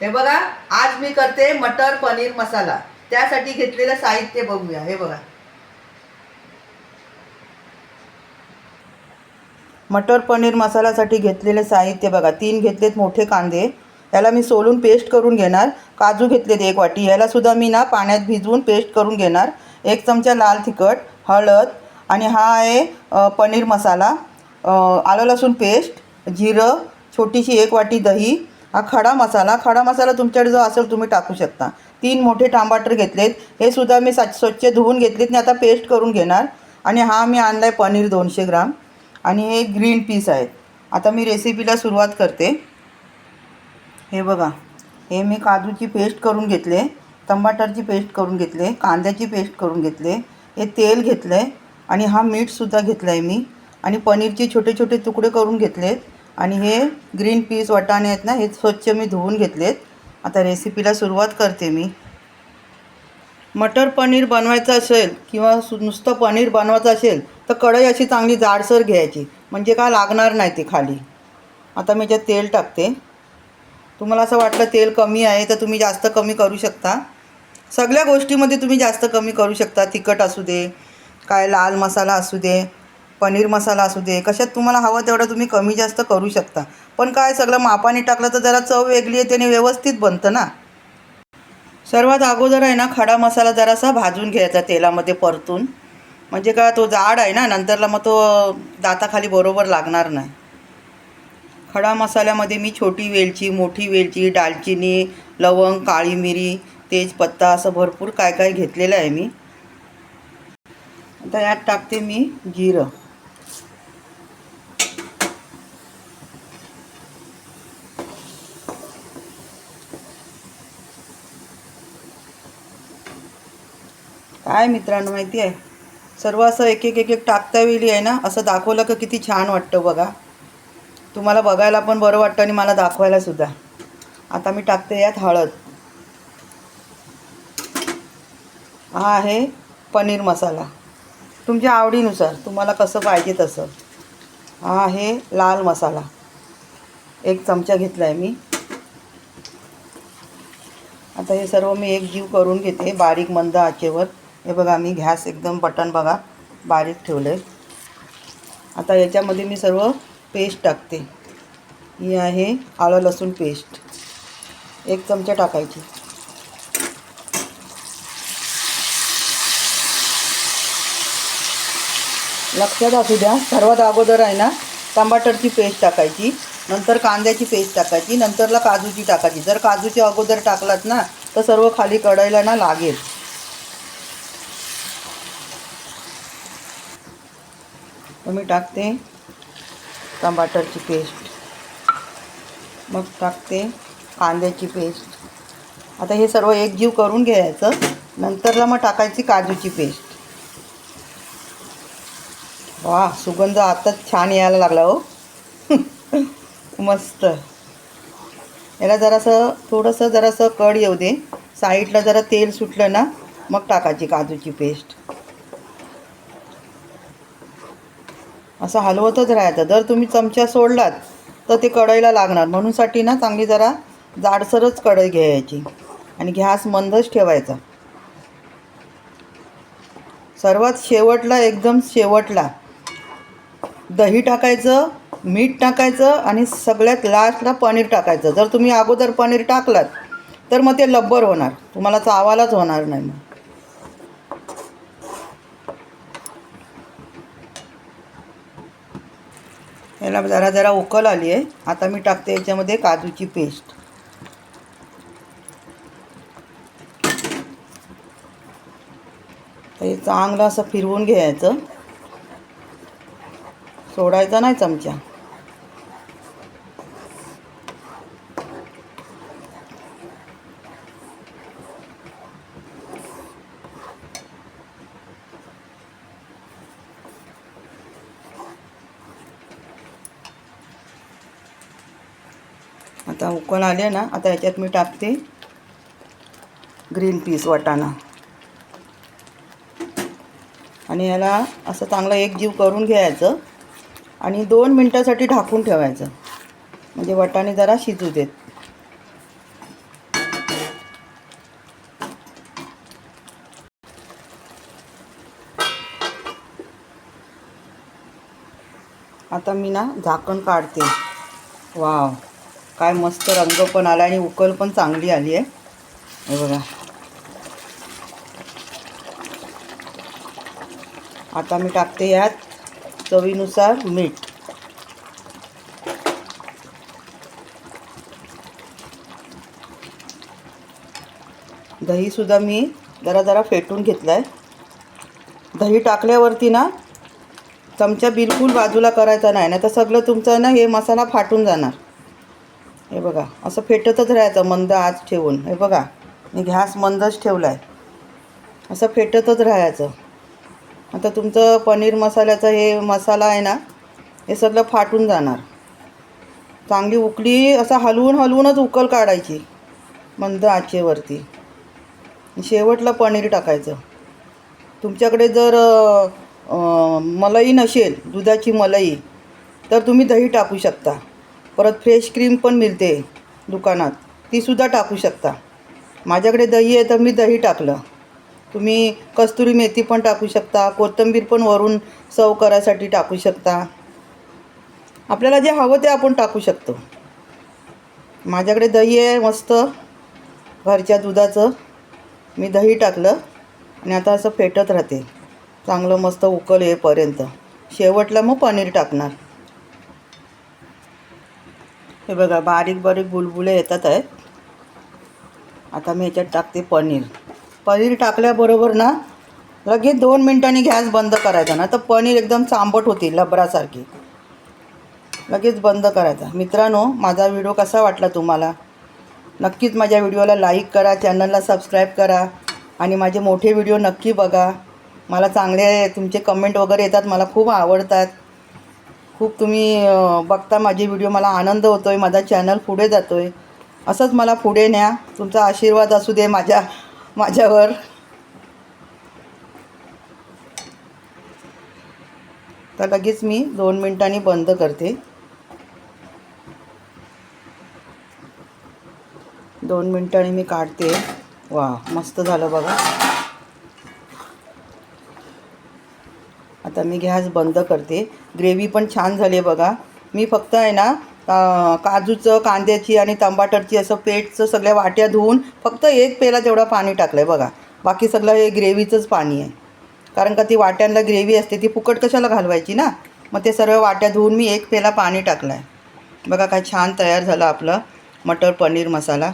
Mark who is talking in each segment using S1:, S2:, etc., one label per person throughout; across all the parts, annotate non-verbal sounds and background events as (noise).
S1: हे बघा आज मी करते मटर पनीर मसाला. त्यासाठी घेतलेलं साहित्य बघूया हे बघा. मटर पनीर मसाल्यासाठी घेतलेले साहित्य बघा. तीन घेतलेत मोठे कांदे. याला मी सोलून पेस्ट करून घेणार. काजू घेतलेत एक वाटी. याला सुद्धा मी ना पाण्यात भिजवून पेस्ट करून घेणार. एक चमचा लाल तिखट हळद आणि हा आहे पनीर मसाला. आलं लसूण पेस्ट जिरं छोटीशी एक वाटी दही हा खडा मसाला खडा मसाला तुमच्याकडे जो असेल तुम्ही टाकू शकता. तीन मोठे टमाटर घेतलेत. हे सुद्धा मी स्वच्छ स्वच्छ धुवून घेतलेत. आणि आता पेस्ट करून घेणार. आणि हा मी आणला आहे पनीर दोनशे ग्राम. आणि हे ग्रीन पीस आहेत. आता मी रेसिपीला सुरुवात करते. हे बघा. हे मी काजूची पेस्ट करून घेतले. टमाटरची पेस्ट करून घेतले. कांद्याची पेस्ट करून घेतले. हे तेल घेतलं आहे आणि हा मीठसुद्धा घेतला आहे मी. आणि पनीरचे छोटे छोटे तुकडे करून घेतलेत. आणि हे ग्रीन पीस वाटाणे आहेत ना हे स्वच्छ मी धुवून घेतलेत. आता रेसिपीला सुरुवात करते मी. मटर पनीर बनवायचं असेल किंवा नुसतं पनीर बनवायचं असेल तर कढई अशी चांगली जाडसर घ्यायची. म्हणजे काय लागणार नाही ती खाली. आता मी याच्यात तेल टाकते. तुम्हाला असं वाटलं तेल कमी आहे तर तुम्ही जास्त कमी करू शकता. सगळ्या गोष्टीमध्ये तुम्ही जास्त कमी करू शकता. तिखट असू दे काय लाल मसाला असू दे पनीर मसाला असू दे कशात तुम्हाला हवं तेवढं तुम्ही कमी जास्त करू शकता. पण काय सगळं मापाने टाकलं तर जरा चव वेगळी आहे आणि व्यवस्थित बनतं ना? सर्वात अगोदर आहे ना खडा मसाला जरासा भाजून घ्यायचा तेलामध्ये परतून. म्हणजे काय तो जाड आहे ना नंतरला मग तो दाताखाली बरोबर लागणार नाही. खडा मसाल्यामध्ये मी छोटी वेलची मोठी वेलची दालचिनी लवंग काळी मिरी तेजपत्ता असं भरपूर काय काय घेतलेलं आहे मी. आता यात टाकते मी जिरं. काय मित्रांनो माहिती आहे? सर्व असं एक एक एक एक टाकता वेळी आहे ना? असं दाखवलं का किती छान वाटतं बघा. तुम्हाला बघायला पण बरं वाटतं आणि मला दाखवायला सुद्धा. आता मी टाकते यात हळद. हा आहे पनीर मसाला. तुमच्या आवडीनुसार तुम्हाला कसं पाहिजे तसं. हा आहे लाल मसाला. एक चमचा घेतला आहे मी. आता हे सर्व मी एक जीव करून घेते बारीक मंद आचेवर. हे बघा मी गॅस एकदम बटन बघा बारीक ठेवलं आहे आता याच्यामध्ये मी सर्व पेस्ट टाकते. ही आहे आलं लसूण पेस्ट. एक चमचा टाकायची. लक्षात असू द्या सर्वात अगोदर आहे ना टमाटरची पेस्ट टाकायची नंतर कांद्याची पेस्ट टाकायची नंतरला काजूची टाकायची. जर काजूची अगोदर टाकलात ना तर सर्व खाली कढायला ना लागेल. तर मी टाकते टमाटरची पेस्ट. मग टाकते कांद्याची पेस्ट. आता हे सर्व एकजीव करून घ्यायचं. नंतरला मग टाकायची काजूची पेस्ट. वा सुगंध आताच छान यायला लागला हो. (laughs) मस्त. याला जरासं थोडंसं जरासं कड येऊ दे. साईडला जरा तेल सुटलं ना मग टाकायची काजूची पेस्ट. असं हलवतच राहायचं. जर तुम्ही चमचा सोडलात तर ते कढईला लागणार. म्हणूनसाठी ना चांगली जरा जाडसरच कढई घ्यायची आणि गॅस मंदच ठेवायचा. सर्वात शेवटला एकदम शेवटला दही टाकायचं मीठ टाकायचं आणि सगळ्यात लास्टला पनीर टाकायचं. जर तुम्ही अगोदर पनीर टाकलात तर मग ते लब्बर होणार. तुम्हाला चावालाच होणार नाही मग. याला जरा जरा उकल आली आहे. आता मी टाकते याच्यामध्ये काजूची पेस्ट. हे चांगलं असं फिरवून घ्यायचं. सोडायचा नाही चमचा. आता उकळ आले ना आता याच्यात मी टाकते ग्रीन पीस वाटाणा. आणि याला असं चांगलं एक जीव करून घ्यायचं आणि दोन मिनटासाठी ढाकून ठेवायचं. म्हणजे वटाणे जरा शिजू देत. आता मी ना झाकण काढते. वाव. काय मस्त रंग पण आला आणि उकल पण चांगली आली आहे. हे बघा. आता मी टाकते यात चवीनुसार मीठ. दहीसुद्धा मी जरा जरा फेटून घेतलं आहे दही टाकल्यावरती ना चमचा बिलकुल बाजूला करायचा नाही ना तर सगळं तुमचं ना हे मसाला फाटून जाणार. हे बघा असं फेटतच राहायचं मंद आज ठेवून. हे बघा मी गॅस मंदच ठेवला आहे असं फेटतच राहायचं. आता तुमचं पनीर मसाल्याचं हे मसाला आहे ना हे सगळं फाटून जाणार. चांगली उकली असं हलवून हलवूनच उकल काढायची मंद आचेवरती. शेवटला पनीर टाकायचं. तुमच्याकडे जर मलाई नसेल दुधाची मलाई तर तुम्ही दही टाकू शकता. परत फ्रेश क्रीम पण मिळते दुकानात. तीसुद्धा टाकू शकता. माझ्याकडे दही आहे तर मी दही टाकलं. तुम्ही कस्तुरी मेथी पण टाकू शकता. कोथिंबीर पण वरून सर्व करायसाठी टाकू शकता. आपल्याला जे हवं ते आपण टाकू शकतो. माझ्याकडे दही आहे मस्त. घरच्या दुधाचं. मी दही टाकलं आणि आता असं फेटत राहते. चांगलं मस्त उकल येईपर्यंत शेवटला मग पनीर टाकणार. हे बघा बारीक बारीक बुलबुले येतात आहेत. आता मी याच्यात टाकते पनीर. पनीर टाकल्याबरोबर ना लगेच दोन मिनटांनी गॅस बंद करायचा ना तर पनीर एकदम चांबट होती लबरासारखी. लगेच बंद करायचा. मित्रांनो माझा व्हिडिओ कसा वाटला तुम्हाला? नक्कीच माझ्या व्हिडिओला लाईक करा चॅनलला सबस्क्राईब करा आणि माझे मोठे व्हिडिओ नक्की बघा. मला चांगले तुमचे कमेंट वगैरे येतात मला खूप आवडतात. खूप तुम्ही बघता माझे व्हिडिओ मला आनंद होतो आहे माझा चॅनल पुढे जातो आहे असंच मला पुढे न्या. तुमचा आशीर्वाद असू दे माझ्या माझ्यावर. तर लगेच मी दोन मिनटांनी बंद करते. दोन मिनटांनी मी काढते. वा मस्त झालं बघा. आता मी गॅस बंद करते. ग्रेव्ही पण छान झाली आहे बघा. मी फक्त आहे ना काजूचं कांद्याची आणि टमाटरची असं पेटचं सगळ्या वाट्या धुवून फक्त एक पेला तेवढा पाणी टाकलं आहे बघा. बाकी सगळं हे ग्रेव्हीचंच पाणी आहे. कारण का ती वाट्यांना ग्रेव्ही असते ती फुकट कशाला घालवायची ना? मग ते सर्व वाट्या धुवून मी एक पेला पाणी टाकलं आहे बघा काय छान तयार झालं आपलं मटर पनीर मसाला.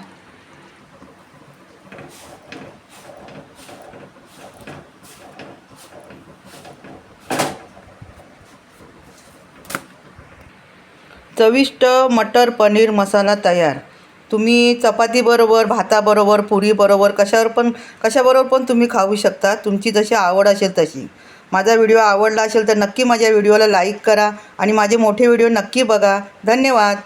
S1: चविष्ट मटर पनीर मसाला तयार. तुम्ही चपातीबरोबर भाताबरोबर पुरीबरोबर कशावर पण कशाबरोबर पण तुम्ही खाऊ शकता. तुमची जशी आवड असेल तशी. माझा व्हिडिओ आवडला असेल तर नक्की माझ्या व्हिडिओला लाईक करा आणि माझे मोठे व्हिडिओ नक्की बघा. धन्यवाद.